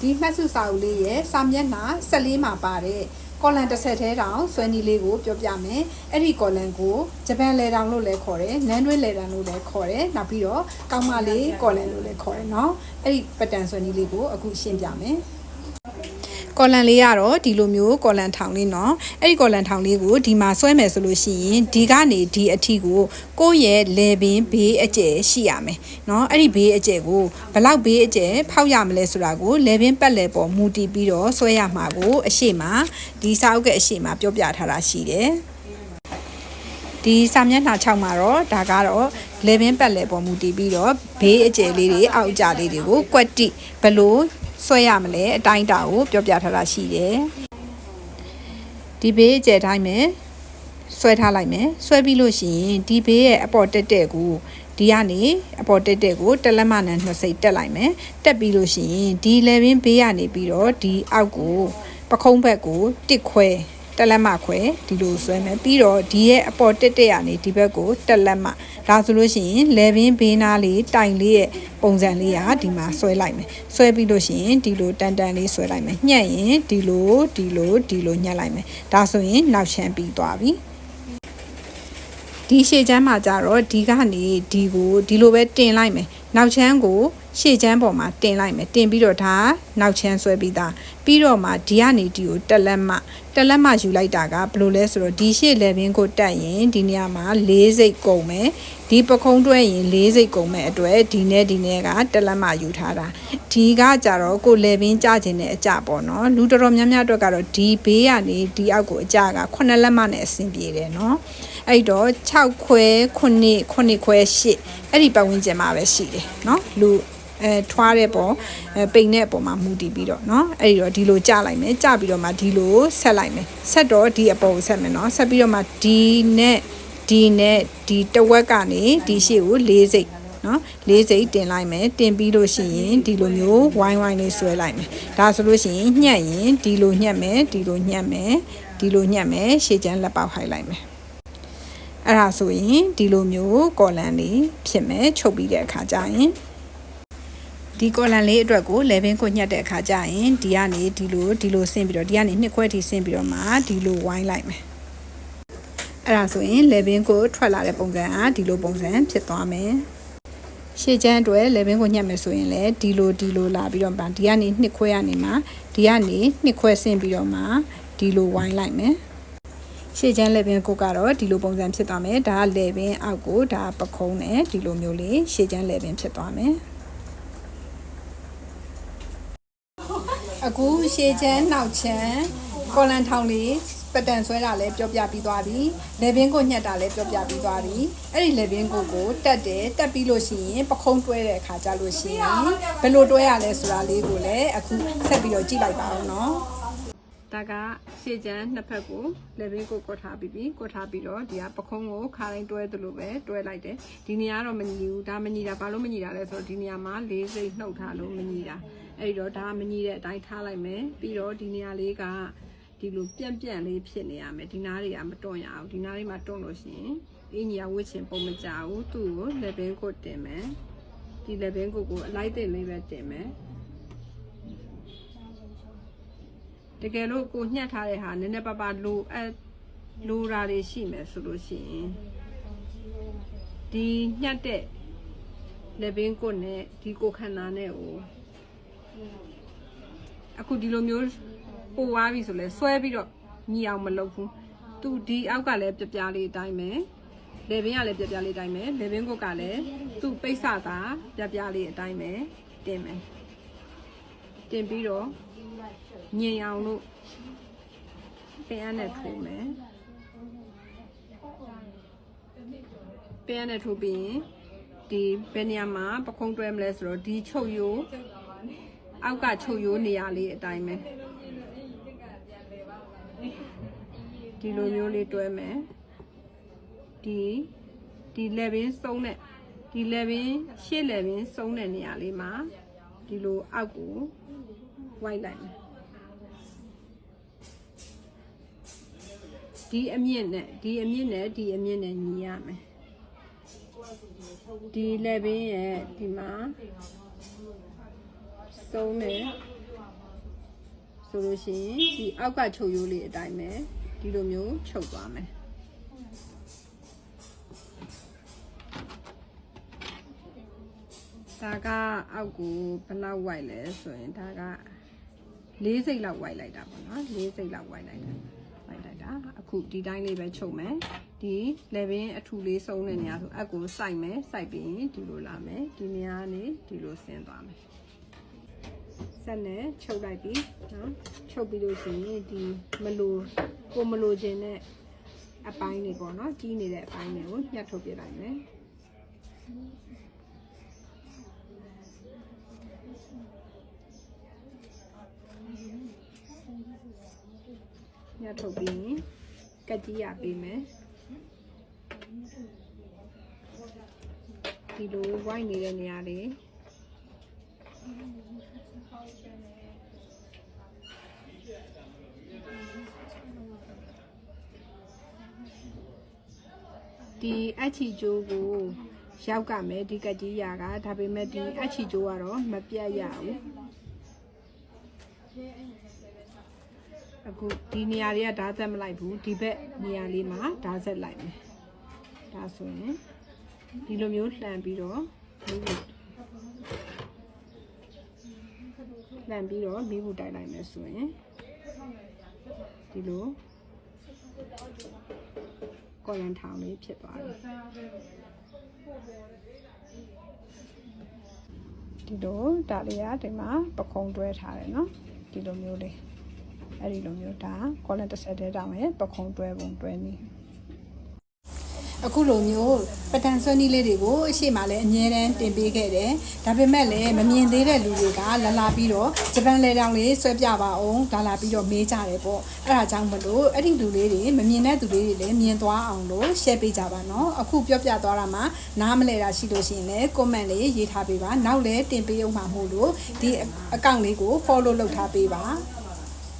ဒီမှတ်စုစာအုပ်လေးရဲ့စာမျက်နှာ14မှာပါတဲ့ကော်လန်တစ်ဆက်ထဲတောင်ဆွဲနီးလေးကိုပြောပြမယ်အဲ့ဒီကော်လန်ကိုဂျပန်လေတောင်လို့လည်းခေါ်တယ်နန်းတွင်းလေတောင်လို့လည်းခေါ်တယ်နောက်ပြီးတော့ကောင်းမလေးကော်လန်လို့လည်းခေါ်တယ်เนาะအဲ့ဒီပတန်ဆွဲနီးလေးကိုအခုရှင်းပြမယ် ကော်လန်လေးကတော့ဒီလိုမျိုးကော်လန်ထောင်လေးเนาะအဲ့ဒီကော်လန်ထောင်လေးကိုဒီမှာဆွဲမယ်ဆိုလို့ရှိရင်ဒီကနေဒီအထိကိုကိုယ့်ရဲ့လေပင်ဘေးအကျယ်ရှိရမယ်เนาะအဲ့ဒီဘေးအကျယ်ကိုဘယ်လောက်ဘေးအကျယ်ဖောက်ရမလဲဆိုတာကိုလေပင်ပတ်လေပေါ်မူတည်ပြီးတော့ဆွဲရမှာကိုအရှိမဒီစာအုပ်ကအရှိမပြောပြထားတာရှိတယ်ဒီစာမျက်နှာ6မှာတော့ဒါကတော့လေပင်ပတ်လေပေါ်မူတည်ပြီးတော့ဘေးအကျယ်လေးတွေအောက်အကျလေးတွေကိုကွက်တိဘလို့ ဆွဲရမလဲအတိုင်းအတာကိုပြောပြထားတာရှိတယ်ဒီဘေးအကျယ်တိုင်းပဲဆွဲထားလိုက်မယ်ဆွဲပြီးလို့ရှိရင်ဒီဘေးရဲ့အပေါ်တက်တက်ကိုဒီကနေအပေါ်တက်တက်ကိုတက်လက်မနဲ့နှစ်စိတ်တက်လိုက်မယ်တက်ပြီးလို့ရှိရင်ဒီလေပင်ဘေးကနေပြီးတော့ဒီအောက်ကိုပခုံးဘက်ကိုတစ်ခွဲ တက်လက်မခွဲဒီလိုဆွဲမယ်ပြီးတော့ဒီရဲ့အပေါ်တက်တက်ရနေဒီဘက်ကိုတက်လက်မဒါဆိုလို့ရှိရင်လေပင်ဘေးနားလေးတိုင်လေးရဲ့ပုံစံလေးကဒီမှာဆွဲလိုက်မယ်ဆွဲပြီးလို့ရှိရင်ဒီလိုတန်တန်လေးဆွဲလိုက်မယ်ညှက်ရင်ဒီလိုဒီလိုဒီလိုညှက်လိုက်မယ်ဒါဆိုရင်နောက်ချမ်းပြီးသွားပြီဒီရှေ့ချမ်းမှာကြတော့ဒီကနေဒီကိုဒီလိုပဲတင်လိုက်မယ်နောက်ချမ်းကိုရှေ့ချမ်းပေါ်မှာတင်လိုက်မယ်တင်ပြီးတော့ဒါနောက်ချမ်းဆွဲပြီးသားပြီးတော့မှဒီကနေဒီကိုတက်လက်မတက်လက်မယူလိုက်တာကဘယ်လိုလဲဆိုတော့ဒီရှေ့လေဘင်းကိုတက်ရင်ဒီနေရာမှာ၄စိတ်ကုန်မယ်ဒီပခုံးတွဲရင်၄စိတ်ကုန်မဲ့အတွက်ဒီနဲ့ဒီနဲ့ကတက်လက်မယူထားတာဒီကကြတော့ကိုလေဘင်းကြခြင်းတဲ့အကြပေါ့နော်လူတော်တော်များများအတွက်ကတော့ဒီဘေးကနေဒီအောက်ကိုအကြက9လက်မနဲ့အဆင်ပြေတယ်နော်အဲ့တော့6ခွဲ9 9ခွဲ8အဲ့ဒီပတ်ဝန်းကျင်မှာပဲရှိတယ်နော်လူ အဲထွားတဲ့ပေါ်အဲပိန်တဲ့ပေါ်မှာမူတည်ပြီးတော့เนาะအဲ့ဒီတော့ဒီလိုကြလိုက်မယ်ကြပြီးတော့မှဒီလိုဆက်လိုက်မယ်ဆက်တော့ဒီအပေါ်ကိုဆက်မယ်เนาะဆက်ပြီးတော့မှဒီနဲ့ဒီနဲ့ဒီတဝက်ကနေဒီရှေ့ကို၄စိတ်နော်လေးစိတ်တင်လိုက်မယ်တင်ပြီးလို့ရှိရင်ဒီလိုမျိုးဝိုင်းဝိုင်းလေးဆွဲလိုက်မယ်ဒါဆိုလို့ရှိရင်ညှက်ရင်ဒီလိုညှက်မယ်ဒီလိုညှက်မယ်ဒီလိုညှက်မယ်ရှေ့ချမ်းလက်ပေါက်ဟိုက်လိုက်မယ်အဲ့ဒါဆိုရင်ဒီလိုမျိုးကော်လန်လေးဖြစ်မယ်ချုပ်ပြီးတဲ့အခါကျရင် ဒီကော်လန်လေးအတွက်ကိုလေဘင်းကိုညှက်တဲ့အခါကျရင်ဒီကနေဒီလိုဒီလိုဆင်းပြီးတော့ဒီကနေနှစ်ခွဲထိဆင်းပြီးတော့မှဒီလိုဝိုင်းလိုက်မယ်အဲ့ဒါဆိုရင်လေဘင်းကိုထွက်လာတဲ့ပုံစံကဒီလိုပုံစံဖြစ်သွားမယ်ရှေ့ချမ်းအတွက်လေဘင်းကိုညှက်မယ်ဆိုရင်လည်းဒီလိုဒီလိုလာပြီးတော့မှဒီကနေနှစ်ခွဲကနေမှဒီကနေနှစ်ခွဲဆင်းပြီးတော့မှဒီလိုဝိုင်းလိုက်မယ်ရှေ့ချမ်းလေဘင်းကိုကတော့ဒီလိုပုံစံဖြစ်သွားမယ်ဒါကလေဘင်းအောက်ကိုဒါပခုံးနဲ့ဒီလိုမျိုးလေးရှေ့ချမ်းလေဘင်းဖြစ်သွားမယ် အခုရှေ့ချမ်းနောက်ချမ်းကော်လန်ထောင်လေးပတန်ဆွဲတာလည်းပြောပြပြီးသွားပြီလေဘင်းကိုညှက်တာလည်းပြောပြပြီးသွားပြီအဲ့ဒီလေဘင်းကိုကိုတက်တယ်တက်ပြီးလို့ရှိရင်ပခုံးတွဲတဲ့အခါကျလို့ရှိရင်ဘယ်လိုတွဲရလဲဆိုတာလေးကိုလည်းအခုဆက်ပြီးတော့ကြည့်လိုက်ပါအောင်နော်ဒါကရှေ့ချမ်းနှစ်ဖက်ကိုလေဘင်းကိုကွတ်ထားပြီးပြီကွတ်ထားပြီးတော့ဒီကပခုံးကိုခါတိုင်းတွဲသလိုပဲတွဲလိုက်တယ်ဒီနေရာတော့မညီဘူးဒါမညီတာဘာလို့မညီတာလဲဆိုတော့ဒီနေရာမှာလေးစိတ်နှုတ်ထားလို့မညီတာ အဲ့ဒီတော့ဒါမညီတဲ့အတိုင်းထားလိုက်မယ်ပြီးတော့ဒီနေရာလေးကဒီလိုပြန့်ပြန့်လေးဖြစ်နေရမယ်ဒီနားတွေကမတွန့်ရအောင်ဒီနားတွေမှာတွန့်လို့ရှိရင်အင်းကြီးကဝစ်ချင်ပုံမကြဘူးသူ့ကိုလက်ဘင်းကိုတင်မယ်ဒီလက်ဘင်းကိုကိုအလိုက်တင်လေးပဲတင်မယ်တကယ်လို့ကိုညှက်ထားတဲ့ဟာနည်းနည်းပါးပါးလိုအပ်လိုရာတွေရှိမယ်ဆိုလို့ရှိရင်ဒီညှက်တဲ့လက်ဘင်းကိုနဲ့ဒီကိုခန္ဓာနဲ့ကို အခုဒီလိုမျိုးပိုသွားပြီဆိုလဲဆွဲပြီးတော့ညီအောင်မလုပ်ဘူးသူဒီအောက်ကလည်းပြပြလေးအတိုင်းပဲလေဘင်းကလည်းပြပြလေးအတိုင်းပဲလေဘင်းကုတ်ကလည်းသူ့ပိတ်ဆတာပြပြလေးအတိုင်းပဲတင်မယ်တင်ပြီးတော့ညင်အောင်လို့ပင်အနဲ့ထိုးမယ်ပင်အနဲ့ထိုးပြီးရင်ဒီဘယ်နေရာမှာပခုံးတွဲမလဲဆိုတော့ဒီချုပ်ရိုး အောက်ကချုပ်ရိုးနေရာလေးအတိုင်းပဲဒီလိုမျိုးလေးတွဲမယ်ဒီဒီလက်ဘင်းစုံးတဲ့ဒီလက်ဘင်းရှေ့လက်ဘင်းစုံးတဲ့နေရာလေးမှာဒီလိုအောက်ကိုဝိုက်လိုက်မယ်ဒီအမြင့်နဲ့ဒီအမြင့်နဲ့ဒီအမြင့်နဲ့ညီရမယ်ဒီလက်ဘင်းရဲ့ဒီမှာ စုံးတယ်ဆိုလို့ရှိရင်ဒီအောက်ကချုပ်ရိုးလေးအတိုင်းပဲဒီလိုမျိုးချုပ်သွားမယ်ဒါကအောက်ကိုဘယ်လောက်ဝိုက်လဲဆိုရင်ဒါက၄စိတ်လောက်ဝိုက်လိုက်တာပေါ့နော်၄စိတ်လောက်ဝိုက်လိုက်တာဝိုက်လိုက်တာအခုဒီတိုင်းလေးပဲချုပ်မယ်ဒီ level အထူလေးဆုံးတဲ့နေရာဆိုအက်ကိုစိုက်မယ်စိုက်ပြီးရင်ဒီလိုလာမယ်ဒီနေရာကနေဒီလိုဆင်းသွားမယ် ဆက်နဲ့ချုပ်လိုက်ပြီနော်ချုပ်ပြီးလို့ရှိရင်ဒီမလိုကိုမလိုခြင်းနဲ့အပိုင်းတွေပေါ့နော်ကြီးနေတဲ့အပိုင်းတွေကိုညှက်ထုတ်ပြလိုက်မယ်ညှက်ထုတ်ပြီးရင်ကတ်ကြီးရပေးမယ်ဒီလိုဝိုင်းနေတဲ့နေရာလေး ဒီအချီကျိုးကိုရောက်ကမယ်ဒီကက်ကြီးရာကဒါပေမဲ့ဒီအချီကျိုးကတော့မပြတ်ရဘူးအခုဒီနေရာလေးကဓာတ်သက်မလိုက်ဘူးဒီဘက်နေရာလေးမှာဓာတ်ဆက်လိုက်မယ်ဒါဆိုရင်ဒီလိုမျိုးလှန်ပြီးတော့မိဘူး လှန်ပြီးတော့မိဘူးတိုက်လိုက်မယ်ဆိုရင်ဒီလိုကော်လန်ထောင်လေးဖြစ်သွားတယ်ဒီလိုဒါလေးကဒီမှာပခုံးတွဲထားတယ်နော်ဒီလိုမျိုးလေးအဲ့ဒီလိုမျိုးဒါကော်လန်တစ်ဆက်တည်းတောင်ရဲ့ပခုံးတွဲပုံတွဲနည်း အခုလိုမျိုးပတန်ဆွနီးလေးတွေကိုအရှိမှလည်းအငြင်းတန်းတင်ပေးခဲ့တယ်ဒါပေမဲ့လည်းမမြင်သေးတဲ့လူတွေကလာလာပြီးတော့ဂျပန်လေတောင်လေးဆွဲပြပါအောင်လာလာပြီးတော့မေးကြတယ်ပေါ့အဲ့ဒါကြောင့်မလို့အဲ့ဒီလူလေးတွေမမြင်တဲ့သူလေးတွေလည်းမြင်သွားအောင်လို့ share ပေးကြပါနော်အခုပြောပြသွားတာမှနားမလဲတာရှိလို့ရှိရင်လည်း comment လေးရေးထားပေးပါနောက်လည်းတင်ပေးအောင်မှာမို့လို့ဒီ account လေးကို follow လုပ်ထားပေးပါ